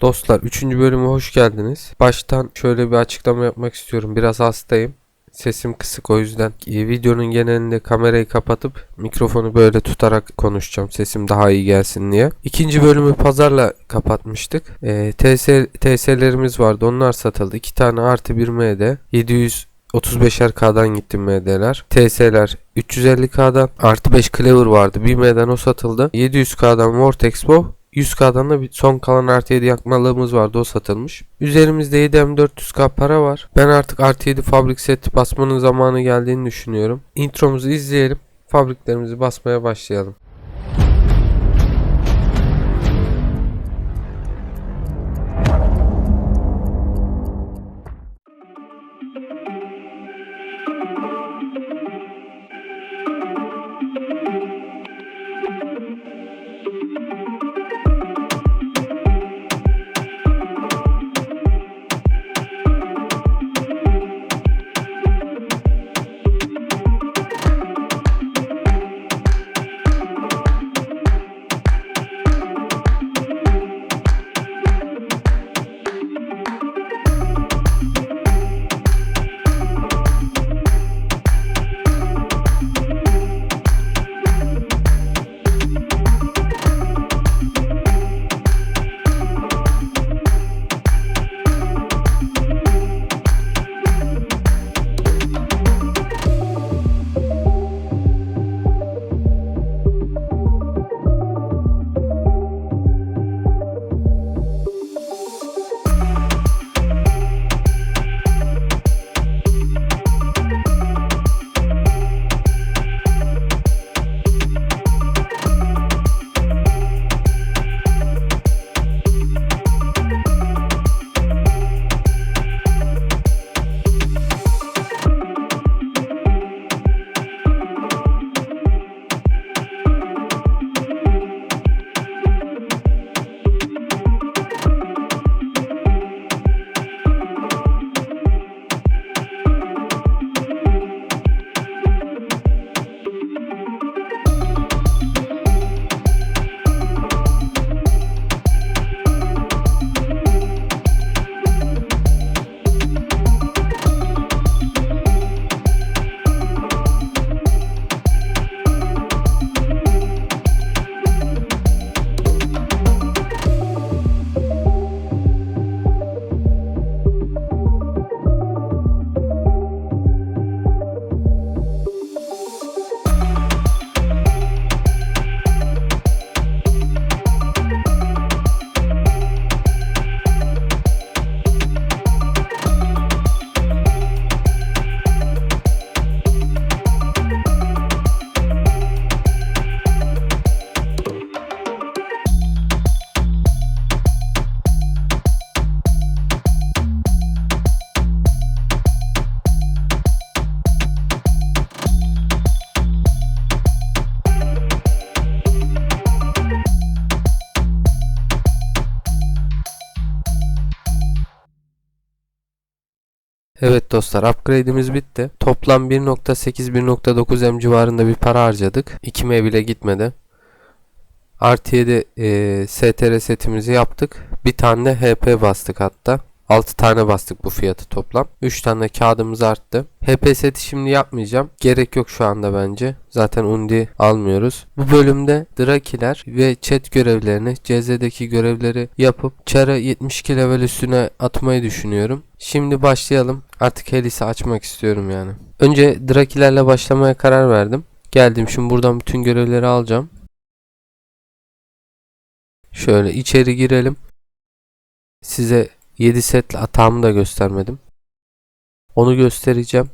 Dostlar 3. bölüme hoş geldiniz. Baştan şöyle bir açıklama yapmak istiyorum. Biraz hastayım. Sesim kısık o yüzden e, videonun genelinde kamerayı kapatıp mikrofonu böyle tutarak konuşacağım. Sesim daha iyi gelsin diye. İkinci bölümü pazarla kapatmıştık. E, TS, TS'lerimiz vardı. Onlar satıldı. 2 tane artı 1 MD. 700 35'er gitti MD'ler. TS'ler 350K'dan artı 5 Clever vardı. 1 M'den o satıldı. 700K'dan Vortex Bow 100K'dan da bir son kalan artı 7 yakmalığımız vardı o satılmış. Üzerimizde 7M400K para var. Ben artık artı 7 fabrik set basmanın zamanı geldiğini düşünüyorum. Intromuzu izleyelim. Fabriklerimizi basmaya başlayalım. Evet dostlar upgrade'imiz bitti. Toplam 1.8-1.9 M civarında bir para harcadık. 2 M bile gitmedi. Artı 7 e, STR setimizi yaptık. Bir tane HP bastık hatta. 6 tane bastık bu fiyatı toplam. 3 tane kağıdımız arttı. HP seti şimdi yapmayacağım. Gerek yok şu anda bence. Zaten undi almıyoruz. Bu bölümde Drakiler ve chat görevlerini, CZ'deki görevleri yapıp Char'ı 72 level üstüne atmayı düşünüyorum. Şimdi başlayalım. Artık Helis'i açmak istiyorum yani. Önce Drakilerle başlamaya karar verdim. Geldim şimdi buradan bütün görevleri alacağım. Şöyle içeri girelim. Size 7 setle atağımı da göstermedim. Onu göstereceğim.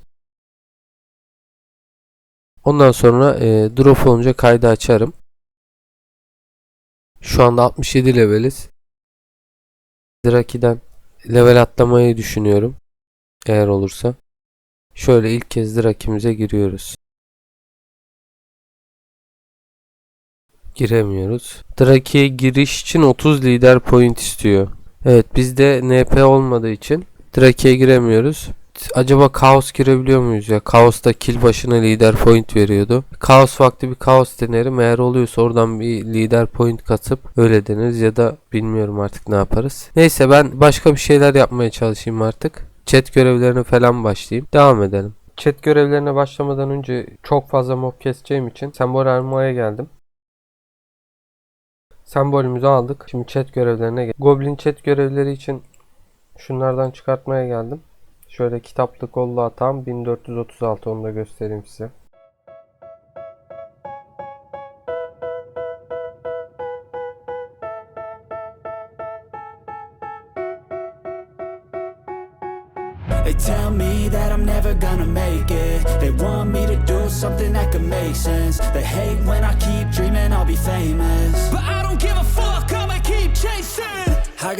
Ondan sonra e, drop olunca kaydı açarım. Şu anda 67 leveliz. Draki'den level atlamayı düşünüyorum. Eğer olursa. Şöyle ilk kez Draki'mize giriyoruz. Giremiyoruz. Draki'ye giriş için 30 lider point istiyor. Evet bizde NP olmadığı için Draki'ye giremiyoruz. acaba kaos girebiliyor muyuz ya? Kaos'ta kill başına lider point veriyordu. Kaos vakti bir kaos denerim. Eğer oluyorsa oradan bir lider point katıp öyle deneriz ya da bilmiyorum artık ne yaparız. Neyse ben başka bir şeyler yapmaya çalışayım artık. Chat görevlerine falan başlayayım. Devam edelim. Chat görevlerine başlamadan önce çok fazla mob keseceğim için sembol armaya geldim. Sembolümüzü aldık. Şimdi chat görevlerine gel. Goblin chat görevleri için şunlardan çıkartmaya geldim. Şöyle kitaplık kollu hatam 1436 onu da göstereyim size. They tell me that I'm never gonna make it. They want me to do something that could make sense. They hate when I keep dreaming I'll be famous.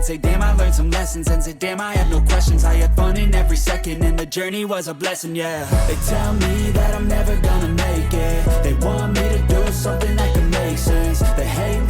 and say, Damn, I learned some lessons. And say, Damn, I have no questions. I had fun in every second, and the journey was a blessing, yeah. They tell me that I'm never gonna make it. They want me to do something that can make sense. They hate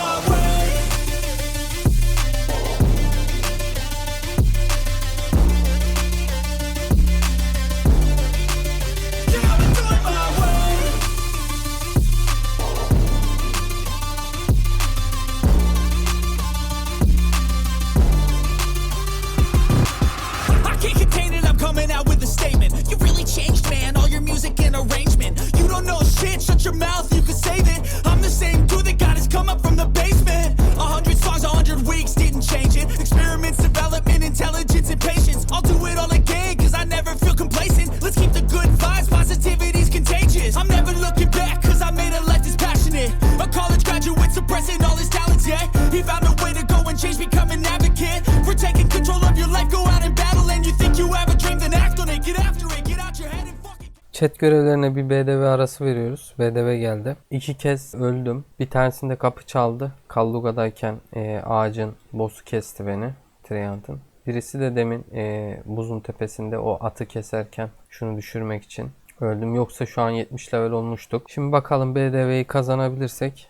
Chat görevlerine bir BDV arası veriyoruz. BDV geldi. İki kez öldüm. Bir tanesinde kapı çaldı. Kalluga'dayken e, ağacın boss'u kesti beni. Triant'ın. Birisi de demin e, buzun tepesinde o atı keserken şunu düşürmek için öldüm. Yoksa şu an 70 level olmuştuk. Şimdi bakalım BDV'yi kazanabilirsek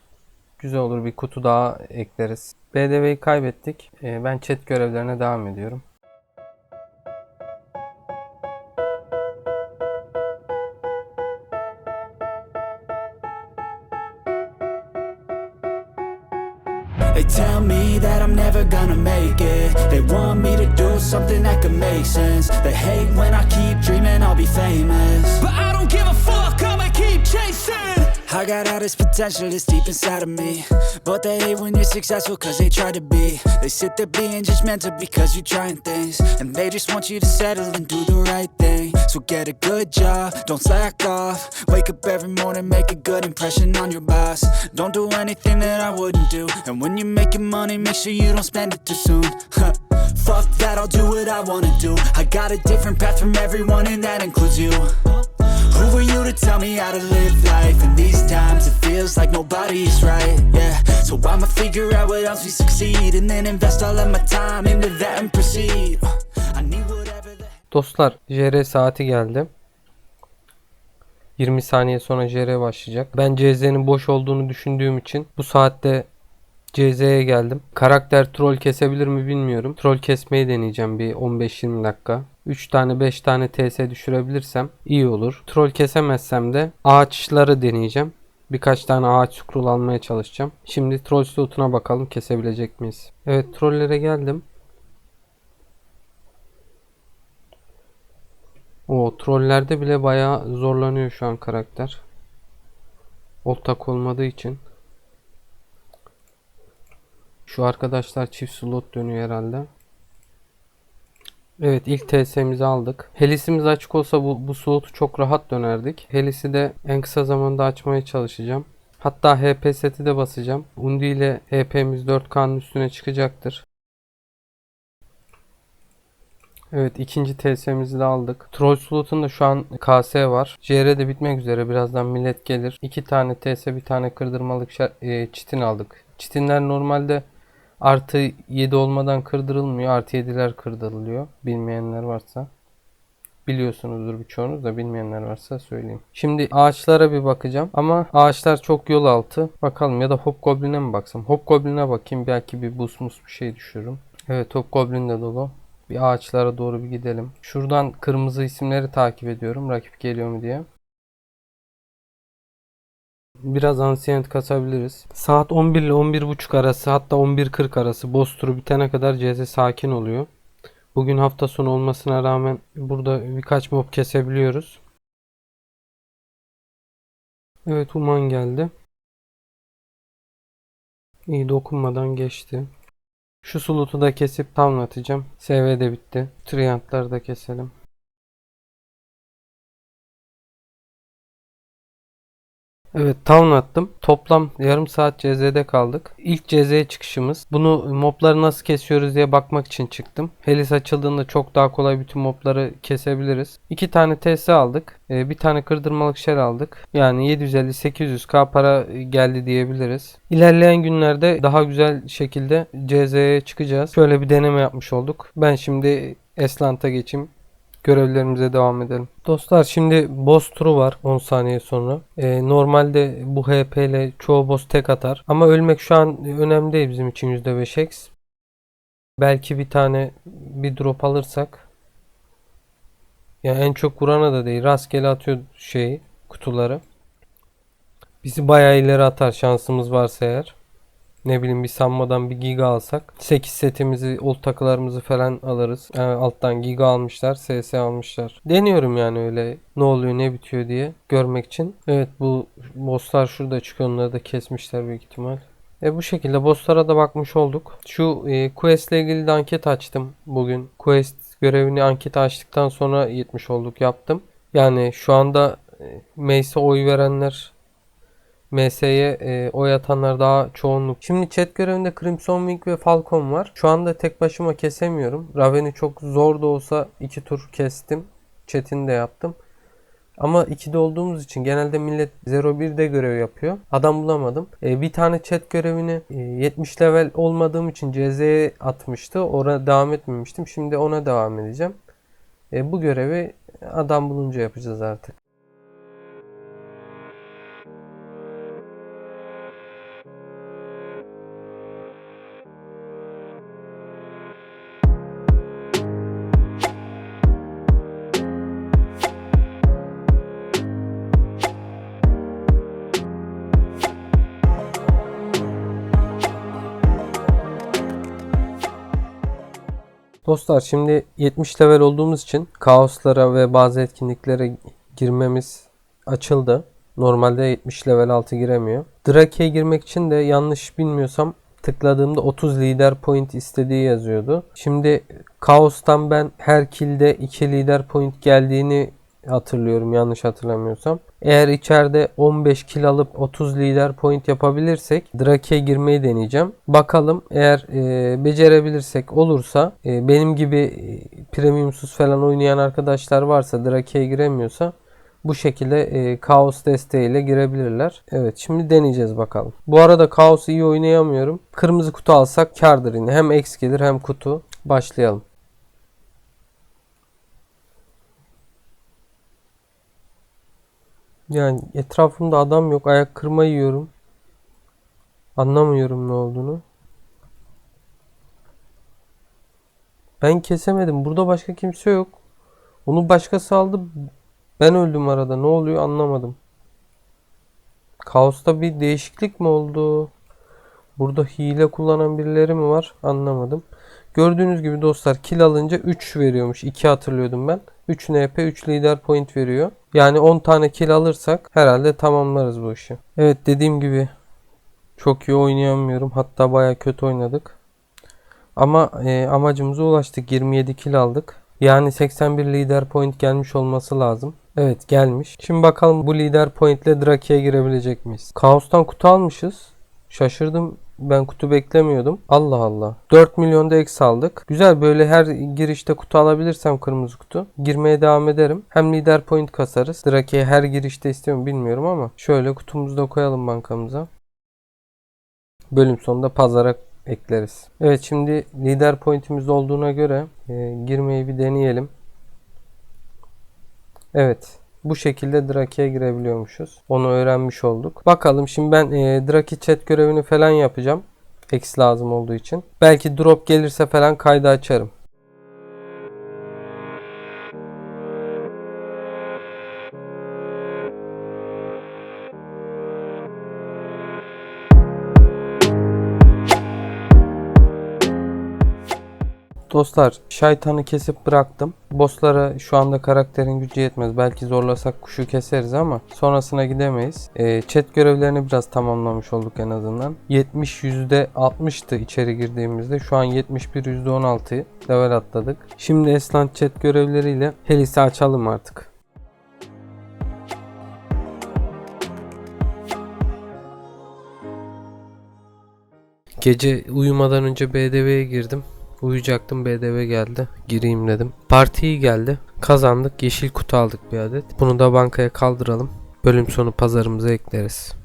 güzel olur. Bir kutu daha ekleriz. BDV'yi kaybettik. E, ben chat görevlerine devam ediyorum. This potential that's deep inside of me. But they hate when you're successful cause they try to be. They sit there being judgmental because you're trying things. And they just want you to settle and do the right thing. So get a good job, don't slack off. Wake up every morning, make a good impression on your boss. Don't do anything that I wouldn't do. And when you're making money, make sure you don't spend it too soon. Fuck that, I'll do what I wanna do. I got a different path from everyone and that includes you who are you to tell me how to live life? In these times it feels like nobody's right, yeah So I'ma figure out what else we succeed And then invest all of my time into that and proceed I need whatever the Dostlar JR saati geldi. 20 saniye sonra JR başlayacak. Ben CZ'nin boş olduğunu düşündüğüm için bu saatte CZ'ye geldim. Karakter troll kesebilir mi bilmiyorum. Troll kesmeyi deneyeceğim bir 15-20 dakika. 3 tane 5 tane TS düşürebilirsem iyi olur. Troll kesemezsem de ağaçları deneyeceğim. Birkaç tane ağaç scroll almaya çalışacağım. Şimdi troll slotuna bakalım kesebilecek miyiz? Evet trollere geldim. O trollerde bile bayağı zorlanıyor şu an karakter. Oltak olmadığı için. Şu arkadaşlar çift slot dönüyor herhalde. Evet ilk TS'mizi aldık. Helisimiz açık olsa bu, bu slotu çok rahat dönerdik. Helisi de en kısa zamanda açmaya çalışacağım. Hatta HP seti de basacağım. Undi ile HP'miz 4K'nın üstüne çıkacaktır. Evet ikinci TS'mizi de aldık. Troll slotunda şu an KS var. JR de bitmek üzere. Birazdan millet gelir. İki tane TS bir tane kırdırmalık e, çitin aldık. Çitinler normalde artı 7 olmadan kırdırılmıyor. Artı 7'ler kırdırılıyor. Bilmeyenler varsa. Biliyorsunuzdur birçoğunuz da bilmeyenler varsa söyleyeyim. Şimdi ağaçlara bir bakacağım ama ağaçlar çok yol altı. Bakalım ya da Hobgoblin'e mi baksam? Hobgoblin'e bakayım belki bir bus mus bir şey düşürürüm. Evet Top Goblin de dolu. Bir ağaçlara doğru bir gidelim. Şuradan kırmızı isimleri takip ediyorum. Rakip geliyor mu diye. Biraz ansiyent kasabiliriz. Saat 11 ile 11.30 arası hatta 11.40 arası boss turu bitene kadar CZ sakin oluyor. Bugün hafta sonu olmasına rağmen burada birkaç mob kesebiliyoruz. Evet Human geldi. İyi dokunmadan geçti. Şu slotu da kesip tamamlatacağım. SV de bitti. Triantları da keselim. Evet tamamlattım. Toplam yarım saat CZ'de kaldık. İlk CZ çıkışımız. Bunu mobları nasıl kesiyoruz diye bakmak için çıktım. Helis açıldığında çok daha kolay bütün mobları kesebiliriz. İki tane TS aldık. Ee, Bir tane kırdırmalık şer aldık. Yani 750-800k para geldi diyebiliriz. İlerleyen günlerde daha güzel şekilde CZ'ye çıkacağız. Şöyle bir deneme yapmış olduk. Ben şimdi Eslant'a geçeyim. Görevlerimize devam edelim. Dostlar şimdi boss turu var 10 saniye sonra. Ee, normalde bu HP ile çoğu boss tek atar. Ama ölmek şu an önemli değil bizim için %5x. Belki bir tane bir drop alırsak. Yani en çok vurana da değil. Rastgele atıyor şeyi kutuları. Bizi bayağı ileri atar şansımız varsa eğer. Ne bileyim bir sanmadan bir giga alsak. 8 setimizi, ult takılarımızı falan alırız. Yani alttan giga almışlar, SS almışlar. Deniyorum yani öyle ne oluyor ne bitiyor diye görmek için. Evet bu bosslar şurada çıkıyor. Onları da kesmişler büyük ihtimal. E bu şekilde bosslara da bakmış olduk. Şu e, quest ile ilgili de anket açtım bugün. Quest görevini anket açtıktan sonra 70 olduk yaptım. Yani şu anda e, Mace'e oy verenler MS'ye e, oy atanlar daha çoğunluk. Şimdi chat görevinde Crimson Wing ve Falcon var. Şu anda tek başıma kesemiyorum. Raven'i çok zor da olsa iki tur kestim. Chat'ini de yaptım. Ama 2'de olduğumuz için genelde millet 0-1'de görev yapıyor. Adam bulamadım. E, bir tane chat görevini e, 70 level olmadığım için CZ'ye atmıştı. Oraya devam etmemiştim. Şimdi ona devam edeceğim. E, bu görevi adam bulunca yapacağız artık. Dostlar şimdi 70 level olduğumuz için kaoslara ve bazı etkinliklere girmemiz açıldı. Normalde 70 level altı giremiyor. Drake'ye girmek için de yanlış bilmiyorsam tıkladığımda 30 lider point istediği yazıyordu. Şimdi Kaos'tan ben her kill'de 2 lider point geldiğini hatırlıyorum yanlış hatırlamıyorsam. Eğer içeride 15 kill alıp 30 lider point yapabilirsek Drake'ye girmeyi deneyeceğim. Bakalım eğer e, becerebilirsek olursa e, benim gibi e, premiumsuz falan oynayan arkadaşlar varsa Drake'ye giremiyorsa bu şekilde e, Kaos desteğiyle girebilirler. Evet şimdi deneyeceğiz bakalım. Bu arada Kaos'u iyi oynayamıyorum. Kırmızı kutu alsak kardır yine. Hem X gelir hem kutu. Başlayalım. Yani etrafımda adam yok. Ayak kırma yiyorum. Anlamıyorum ne olduğunu. Ben kesemedim. Burada başka kimse yok. Onu başkası aldı. Ben öldüm arada. Ne oluyor anlamadım. Kaos'ta bir değişiklik mi oldu? Burada hile kullanan birileri mi var? Anlamadım. Gördüğünüz gibi dostlar kill alınca 3 veriyormuş. 2 hatırlıyordum ben. 3 NP 3 lider point veriyor. Yani 10 tane kill alırsak herhalde tamamlarız bu işi. Evet dediğim gibi çok iyi oynayamıyorum. Hatta baya kötü oynadık. Ama e, amacımıza ulaştık. 27 kill aldık. Yani 81 lider point gelmiş olması lazım. Evet gelmiş. Şimdi bakalım bu lider point ile Drake'ye girebilecek miyiz? Kaos'tan kutu almışız. Şaşırdım. Ben kutu beklemiyordum. Allah Allah. 4 milyonda X aldık. Güzel böyle her girişte kutu alabilirsem kırmızı kutu. Girmeye devam ederim. Hem lider point kasarız. Drake'ye her girişte istiyorum bilmiyorum ama. Şöyle kutumuzu da koyalım bankamıza. Bölüm sonunda pazara ekleriz. Evet şimdi lider pointimiz olduğuna göre e, girmeyi bir deneyelim. Evet. Bu şekilde Drake'ye girebiliyormuşuz. Onu öğrenmiş olduk. Bakalım şimdi ben e, Drake chat görevini falan yapacağım. Eksi lazım olduğu için. Belki drop gelirse falan kaydı açarım. Dostlar şeytanı kesip bıraktım. Bosslara şu anda karakterin gücü yetmez. Belki zorlasak kuşu keseriz ama sonrasına gidemeyiz. Ee, chat görevlerini biraz tamamlamış olduk en azından. 70 %60'tı içeri girdiğimizde. Şu an 71 %16 level atladık. Şimdi Eslan chat görevleriyle Helis'i açalım artık. Gece uyumadan önce BDV'ye girdim. Uyuyacaktım BDV geldi. Gireyim dedim. Parti iyi geldi. Kazandık. Yeşil kutu aldık bir adet. Bunu da bankaya kaldıralım. Bölüm sonu pazarımıza ekleriz.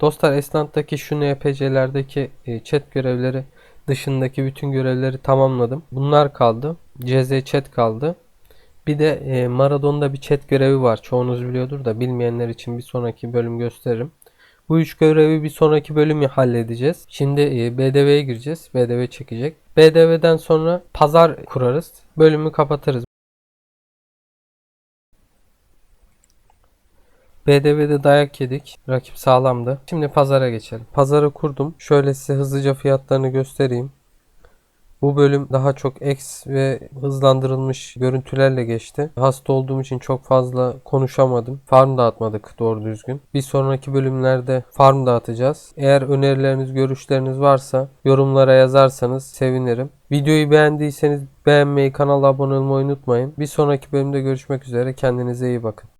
Dostlar Esnaf'taki şu NPC'lerdeki e, chat görevleri dışındaki bütün görevleri tamamladım. Bunlar kaldı. CZ chat kaldı. Bir de e, Maradon'da bir chat görevi var. Çoğunuz biliyordur da bilmeyenler için bir sonraki bölüm gösteririm. Bu üç görevi bir sonraki bölüm halledeceğiz. Şimdi e, BDV'ye gireceğiz. BDV çekecek. BDV'den sonra pazar kurarız. Bölümü kapatırız. BDV'de dayak yedik. Rakip sağlamdı. Şimdi pazara geçelim. Pazarı kurdum. Şöyle size hızlıca fiyatlarını göstereyim. Bu bölüm daha çok X ve hızlandırılmış görüntülerle geçti. Hasta olduğum için çok fazla konuşamadım. Farm dağıtmadık doğru düzgün. Bir sonraki bölümlerde farm dağıtacağız. Eğer önerileriniz, görüşleriniz varsa yorumlara yazarsanız sevinirim. Videoyu beğendiyseniz beğenmeyi, kanala abone olmayı unutmayın. Bir sonraki bölümde görüşmek üzere. Kendinize iyi bakın.